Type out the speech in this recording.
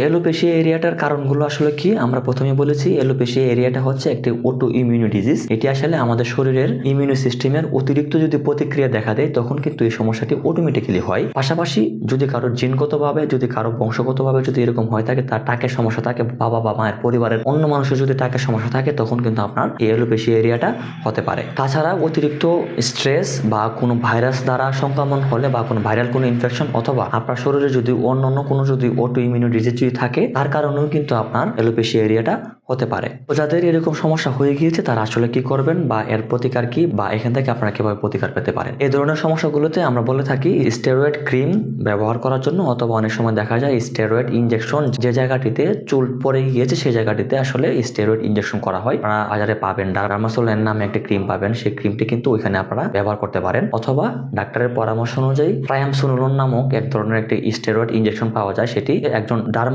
Alopecia এরিয়াটার কারণগুলো আসলে কি? আমরা প্রথমে বলেছি এলোপেশিয়া এরিয়াটা হচ্ছে একটি অটো ইমিউনি ডিজিজ এটি আসলে আমাদের শরীরের ইমিউনি সিস্টেমের অতিরিক্ত যদি প্রতিক্রিয়া দেখা দেয়, তখন কিন্তু এই সমস্যাটি অটোমেটিক্যালি হয়। পাশাপাশি যদি কারোর জিনগতভাবে, যদি কারও বংশগতভাবে যদি এরকম হয় থাকে, তার টাকের সমস্যা থাকে, বাবা বা মায়ের পরিবারের অন্য মানুষের যদি টাকের সমস্যা থাকে, তখন কিন্তু আপনার এই এলোপেশিয়া এরিয়াটা হতে পারে। তাছাড়া অতিরিক্ত স্ট্রেস বা কোনো ভাইরাস দ্বারা সংক্রমণ হলে বা কোনো ভাইরাল কোনো ইনফেকশন অথবা আপনার শরীরে যদি অন্য অন্য কোনো যদি অটো ইমিউনি ডিজিজ যদি থাকে, তার কারণেও কিন্তু আপনার এলোপেশিয়া এরিয়াটা হতে পারে। তো যাদের এরকম সমস্যা হয়ে গিয়েছে, তারা আসলে কি করবেন বা এর প্রতিকার কি বা এখান থেকে আপনারা কীভাবে প্রতিকার পেতে পারেন? এই ধরনের সমস্যাগুলোতে আমরা বলে থাকি স্টেরয়েড ক্রিম ব্যবহার করার জন্য, অথবা অনেক সময় দেখা যায় স্টেরয়েড ইঞ্জেকশন যে জায়গাটিতে চুল পড়ে গিয়েছে, সেই জায়গাটিতে আসলে স্টেরয়েড ইঞ্জেকশন করা হয়। আপনারা বাজারে পাবেন ডার্মাসোলের নামে একটি ক্রিম পাবেন, সেই ক্রিমটি কিন্তু ওইখানে আপনারা ব্যবহার করতে পারেন। অথবা ডাক্তারের পরামর্শ অনুযায়ী ট্রায়ামসোনোলন নামক এক ধরনের একটি স্টেরয়েড ইঞ্জেকশন পাওয়া যায়, সেটি একজন ডার্মা